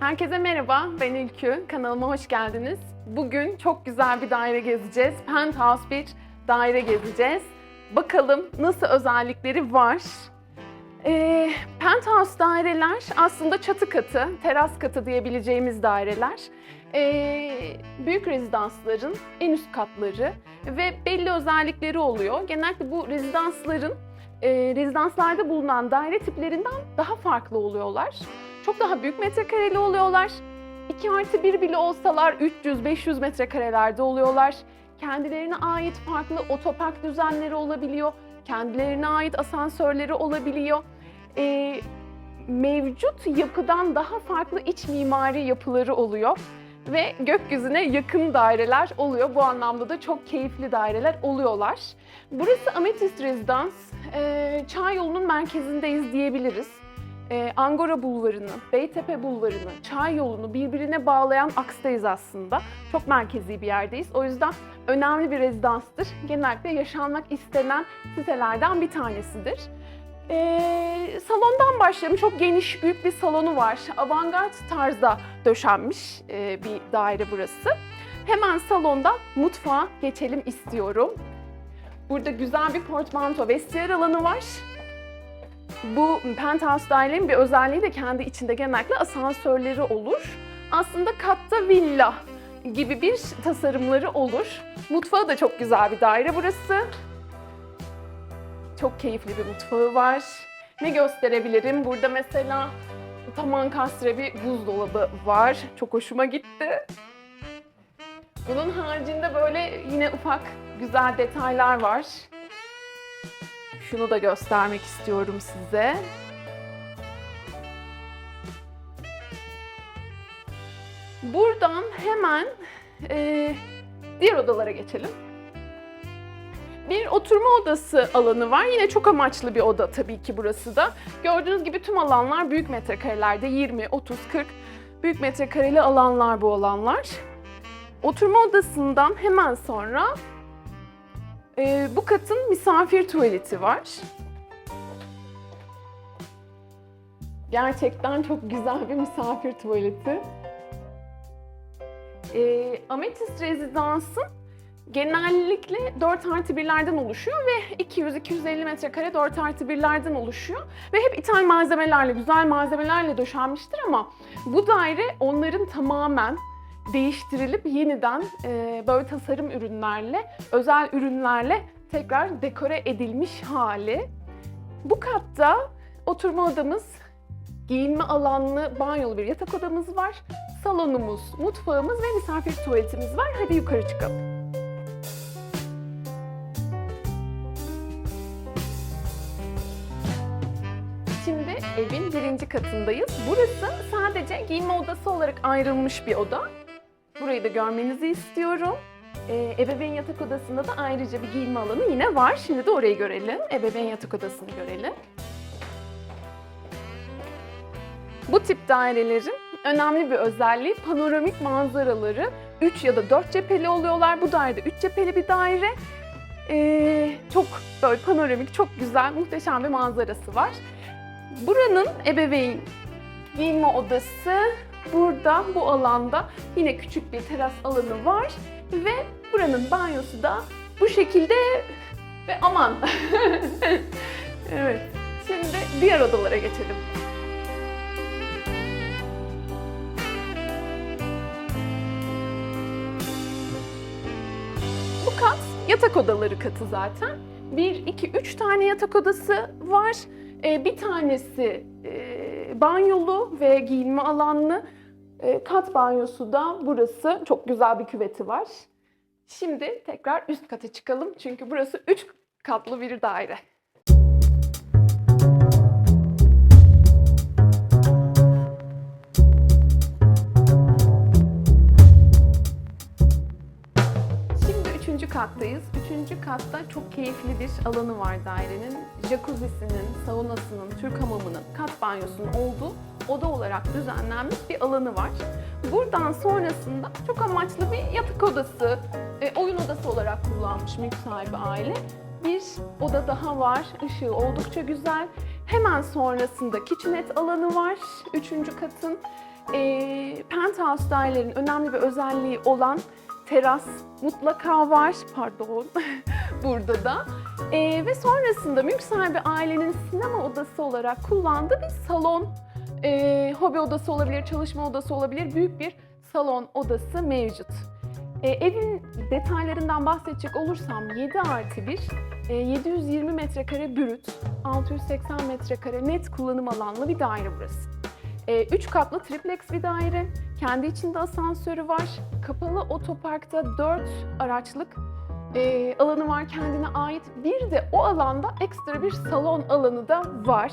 Herkese merhaba, ben Ülkü. Kanalıma hoş geldiniz. Bugün çok güzel bir daire gezeceğiz. Penthouse bir daire gezeceğiz. Bakalım nasıl özellikleri var. Ee, penthouse daireler aslında çatı katı, teras katı diyebileceğimiz daireler. Ee, büyük rezidansların en üst katları ve belli özellikleri oluyor. Genellikle bu rezidansların e, rezidanslarda bulunan daire tiplerinden daha farklı oluyorlar. Çok daha büyük metrekareli oluyorlar. 2 artı 1 bile olsalar 300-500 metrekarelerde oluyorlar. Kendilerine ait farklı otopark düzenleri olabiliyor. Kendilerine ait asansörleri olabiliyor. Ee, mevcut yapıdan daha farklı iç mimari yapıları oluyor. Ve gökyüzüne yakın daireler oluyor. Bu anlamda da çok keyifli daireler oluyorlar. Burası Amethyst Residence. Ee, Çay yolunun merkezindeyiz diyebiliriz e, Angora Bulvarı'nı, Beytepe Bulvarı'nı, Çay yolunu birbirine bağlayan akstayız aslında. Çok merkezi bir yerdeyiz. O yüzden önemli bir rezidanstır. Genellikle yaşanmak istenen sitelerden bir tanesidir. E, salondan başlayalım. Çok geniş, büyük bir salonu var. Avantgard tarzda döşenmiş e, bir daire burası. Hemen salonda mutfağa geçelim istiyorum. Burada güzel bir portmanto vestiyer alanı var. Bu penthouse dairenin bir özelliği de kendi içinde genellikle asansörleri olur. Aslında katta villa gibi bir tasarımları olur. Mutfağı da çok güzel bir daire burası. Çok keyifli bir mutfağı var. Ne gösterebilirim? Burada mesela taman kastre bir buzdolabı var. Çok hoşuma gitti. Bunun haricinde böyle yine ufak güzel detaylar var. Şunu da göstermek istiyorum size. Buradan hemen e, diğer odalara geçelim. Bir oturma odası alanı var. Yine çok amaçlı bir oda tabii ki burası da. Gördüğünüz gibi tüm alanlar büyük metrekarelerde 20, 30, 40 büyük metrekareli alanlar bu alanlar. Oturma odasından hemen sonra ee, bu katın misafir tuvaleti var. Gerçekten çok güzel bir misafir tuvaleti. Ee, Amethyst Residence'ın genellikle 4 artı 1'lerden oluşuyor ve 200-250 metrekare 4 artı 1'lerden oluşuyor. Ve hep ithal malzemelerle, güzel malzemelerle döşenmiştir ama bu daire onların tamamen değiştirilip yeniden e, böyle tasarım ürünlerle, özel ürünlerle tekrar dekore edilmiş hali. Bu katta oturma odamız, giyinme alanlı banyolu bir yatak odamız var. Salonumuz, mutfağımız ve misafir tuvaletimiz var. Hadi yukarı çıkalım. Şimdi evin birinci katındayız. Burası sadece giyinme odası olarak ayrılmış bir oda. Burayı da görmenizi istiyorum. Ee, ebeveyn yatak odasında da ayrıca bir giyinme alanı yine var. Şimdi de orayı görelim. Ebeveyn yatak odasını görelim. Bu tip dairelerin önemli bir özelliği panoramik manzaraları. 3 ya da 4 cepheli oluyorlar. Bu dairede 3 cepheli bir daire. Ee, çok böyle panoramik, çok güzel, muhteşem bir manzarası var. Buranın ebeveyn giyinme odası burada bu alanda yine küçük bir teras alanı var ve buranın banyosu da bu şekilde ve aman. evet. Şimdi diğer odalara geçelim. Bu kat yatak odaları katı zaten. 1, 2, 3 tane yatak odası var. Ee, bir tanesi e, banyolu ve giyinme alanlı. E, kat banyosu da burası. Çok güzel bir küveti var. Şimdi tekrar üst kata çıkalım çünkü burası 3 katlı bir daire. Şimdi üçüncü kattayız. Üçüncü katta çok keyifli bir alanı var dairenin. Jacuzzi'sinin, saunasının, Türk hamamının, kat banyosunun olduğu oda olarak düzenlenmiş bir alanı var. Buradan sonrasında çok amaçlı bir yatak odası, e, oyun odası olarak kullanmış mülk sahibi aile. Bir oda daha var. Işığı oldukça güzel. Hemen sonrasında kitchenette alanı var. Üçüncü katın. Ee, penthouse dairelerin önemli bir özelliği olan teras mutlaka var. Pardon. Burada da. Ee, ve sonrasında mülk sahibi ailenin sinema odası olarak kullandığı bir salon, ee, hobi odası olabilir, çalışma odası olabilir, büyük bir salon odası mevcut. Ee, evin detaylarından bahsedecek olursam 7 artı 1, e, 720 metrekare brüt, 680 metrekare net kullanım alanlı bir daire burası. 3 katlı triplex bir daire, kendi içinde asansörü var, kapalı otoparkta 4 araçlık e, alanı var kendine ait. Bir de o alanda ekstra bir salon alanı da var.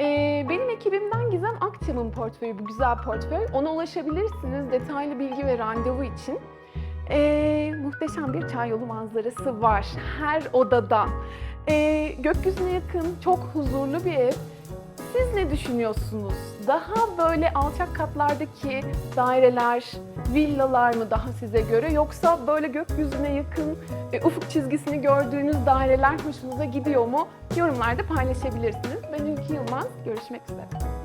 E, benim ekibimden Gizem Akçam'ın portföyü, bu güzel portföy. Ona ulaşabilirsiniz detaylı bilgi ve randevu için. E, muhteşem bir çay yolu manzarası var her odada. E, gökyüzüne yakın, çok huzurlu bir ev. Siz ne düşünüyorsunuz? Daha böyle alçak katlardaki daireler, villalar mı daha size göre yoksa böyle gökyüzüne yakın e, ufuk çizgisini gördüğünüz daireler hoşunuza gidiyor mu? Yorumlarda paylaşabilirsiniz. Ben Ülkü Yılmaz. Görüşmek üzere.